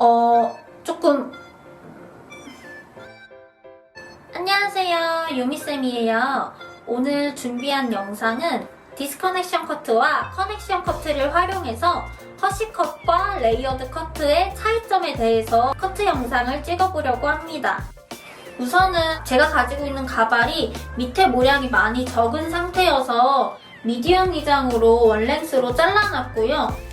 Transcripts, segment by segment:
어, 조금. 안녕하세요. 요미쌤이에요. 오늘 준비한 영상은 디스커넥션 커트와 커넥션 커트를 활용해서 허쉬컷과 레이어드 커트의 차이점에 대해서 커트 영상을 찍어보려고 합니다. 우선은 제가 가지고 있는 가발이 밑에 모량이 많이 적은 상태여서 미디엄 기장으로 원랭스로 잘라놨고요.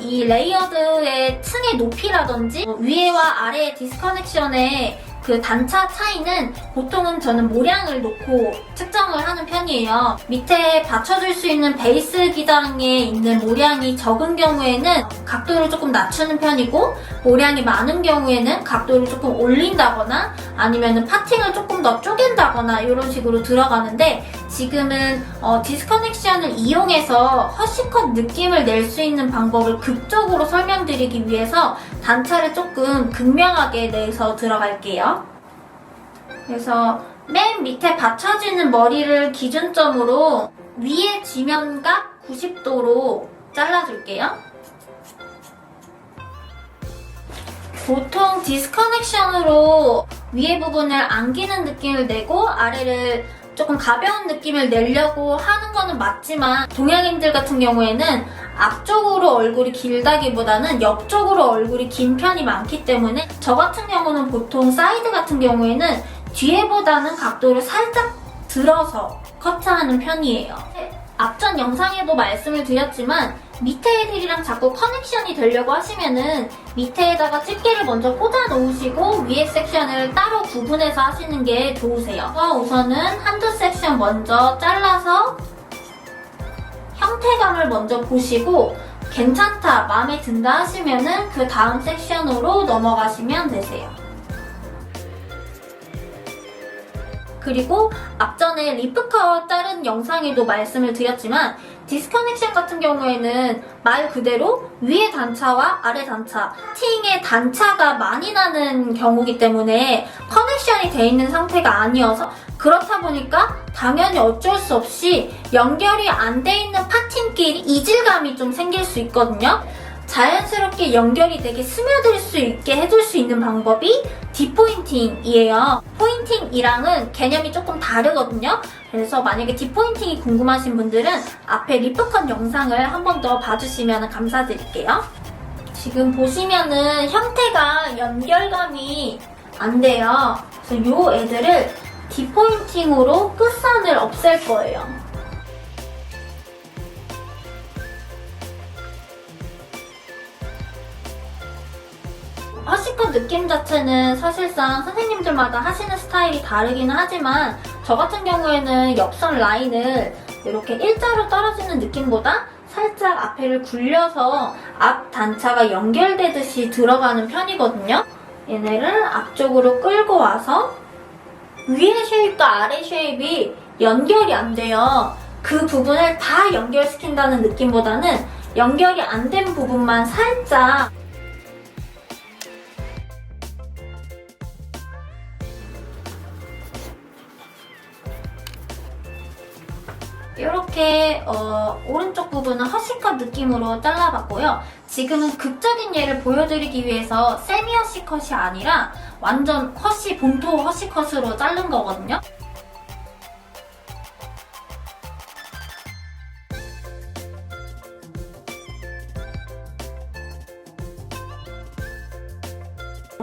이 레이어드의 층의 높이라든지 위에와 아래의 디스커넥션의 그 단차 차이는 보통은 저는 모량을 놓고 측정을 하는 편이에요. 밑에 받쳐줄 수 있는 베이스 기장에 있는 모량이 적은 경우에는 각도를 조금 낮추는 편이고 모량이 많은 경우에는 각도를 조금 올린다거나 아니면 파팅을 조금 더 쪼갠다거나 이런 식으로 들어가는데 지금은 어, 디스커넥션을 이용해서 허쉬컷 느낌을 낼 수 있는 방법을 극적으로 설명드리기 위해서 단차를 조금 극명하게 내서 들어갈게요. 그래서 맨 밑에 받쳐지는 머리를 기준점으로 위에 지면각 90도로 잘라줄게요. 보통 디스커넥션으로 위에 부분을 안기는 느낌을 내고 아래를 조금 가벼운 느낌을 내려고 하는 거는 맞지만 동양인들 같은 경우에는 앞쪽으로 얼굴이 길다기보다는 옆쪽으로 얼굴이 긴 편이 많기 때문에 저 같은 경우는 보통 사이드 같은 경우에는 뒤에보다는 각도를 살짝 들어서 커트하는 편이에요. 앞전 영상에도 말씀을 드렸지만 밑에 애들이랑 자꾸 커넥션이 되려고 하시면은 밑에에다가 집게를 먼저 꽂아 놓으시고 위에 섹션을 따로 구분해서 하시는 게 좋으세요. 우선은 한두 섹션 먼저 잘라서 형태감을 먼저 보시고 괜찮다, 마음에 든다 하시면은 그 다음 섹션으로 넘어가시면 되세요. 그리고 앞전에 리프카와 다른 영상에도 말씀을 드렸지만 디스커넥션 같은 경우에는 말 그대로 위의 단차와 아래 단차, 팅의 단차가 많이 나는 경우기 때문에 커넥션이 돼 있는 상태가 아니어서 그렇다 보니까 당연히 어쩔 수 없이 연결이 안 돼 있는 파팅끼리 이질감이 좀 생길 수 있거든요. 자연스럽게 연결이 되게 스며들 수 있게 해줄 수 있는 방법이 디포인팅이에요. 포인팅이랑은 개념이 조금 다르거든요. 그래서 만약에 디포인팅이 궁금하신 분들은 앞에 리프컨 영상을 한 번 더 봐주시면 감사드릴게요. 지금 보시면은 형태가 연결감이 안 돼요. 그래서 이 애들을 디포인팅으로 끝선을 없앨 거예요. 허쉬컷 느낌 자체는 사실상 선생님들마다 하시는 스타일이 다르기는 하지만 저 같은 경우에는 옆선 라인을 이렇게 일자로 떨어지는 느낌보다 살짝 앞에를 굴려서 앞 단차가 연결되듯이 들어가는 편이거든요. 얘네를 앞쪽으로 끌고 와서 위의 쉐입과 아래 쉐입이 연결이 안 돼요. 그 부분을 다 연결시킨다는 느낌보다는 연결이 안 된 부분만 살짝 이렇게 어, 오른쪽 부분은 허쉬컷 느낌으로 잘라봤고요. 지금은 극적인 예를 보여드리기 위해서 세미 허쉬컷이 아니라 완전 허쉬 본토 허쉬컷으로 자른 거거든요.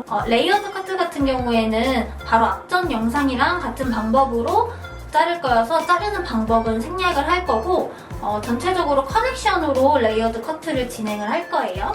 어, 레이어드 커트 같은 경우에는 바로 앞전 영상이랑 같은 방법으로 자를 거여서 자르는 방법은 생략을 할 거고 어, 전체적으로 커넥션으로 레이어드 커트를 진행을 할 거예요.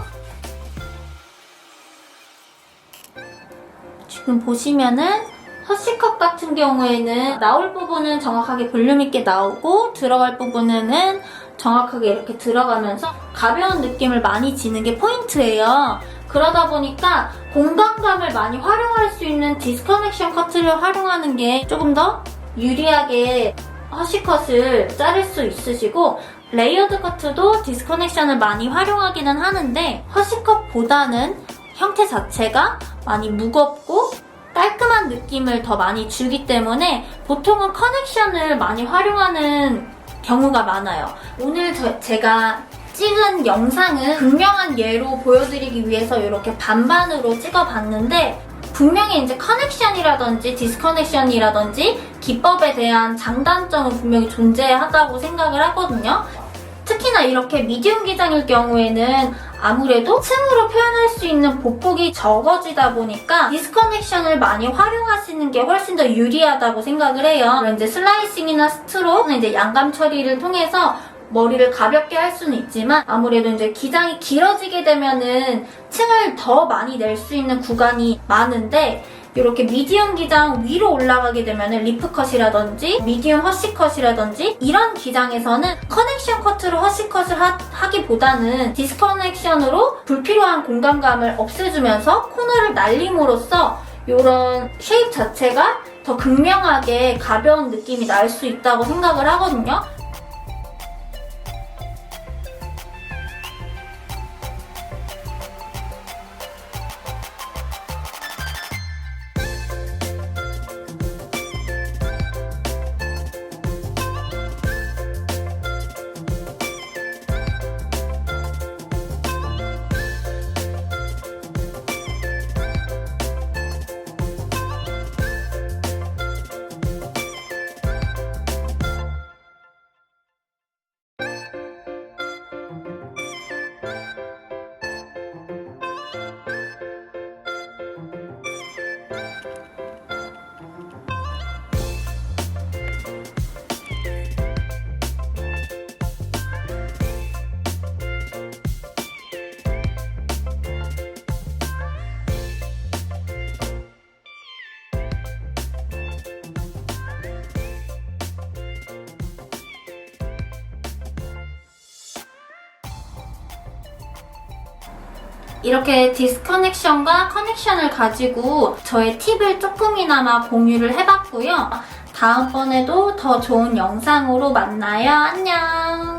지금 보시면은 허쉬컷 같은 경우에는 나올 부분은 정확하게 볼륨 있게 나오고 들어갈 부분에는 정확하게 이렇게 들어가면서 가벼운 느낌을 많이 지는 게 포인트예요. 그러다 보니까 공간감을 많이 활용할 수 있는 디스커넥션 커트를 활용하는 게 조금 더 유리하게 허쉬컷을 자를 수 있으시고 레이어드 커트도 디스커넥션을 많이 활용하기는 하는데 허쉬컷보다는 형태 자체가 많이 무겁고 깔끔한 느낌을 더 많이 주기 때문에 보통은 커넥션을 많이 활용하는 경우가 많아요. 오늘 저- 제가 찍은 영상은 분명한 예로 보여드리기 위해서 이렇게 반반으로 찍어봤는데 분명히 이제 커넥션이라든지 디스커넥션이라든지 기법에 대한 장단점은 분명히 존재하다고 생각을 하거든요. 특히나 이렇게 미디움 기장일 경우에는 아무래도 층으로 표현할 수 있는 보폭이 적어지다 보니까 디스커넥션을 많이 활용하시는 게 훨씬 더 유리하다고 생각을 해요. 이제 슬라이싱이나 스트로크는 이제 양감 처리를 통해서 머리를 가볍게 할 수는 있지만 아무래도 이제 기장이 길어지게 되면은 층을 더 많이 낼 수 있는 구간이 많은데 이렇게 미디움 기장 위로 올라가게 되면은 리프컷이라든지 미디움 허쉬컷이라든지 이런 기장에서는 커넥션 커트로 허쉬컷을 하, 하기보다는 디스커넥션으로 불필요한 공간감을 없애주면서 코너를 날림으로써 이런 쉐입 자체가 더 극명하게 가벼운 느낌이 날 수 있다고 생각을 하거든요. 이렇게 디스커넥션과 커넥션을 가지고 저의 팁을 조금이나마 공유를 해봤고요. 다음번에도 더 좋은 영상으로 만나요. 안녕!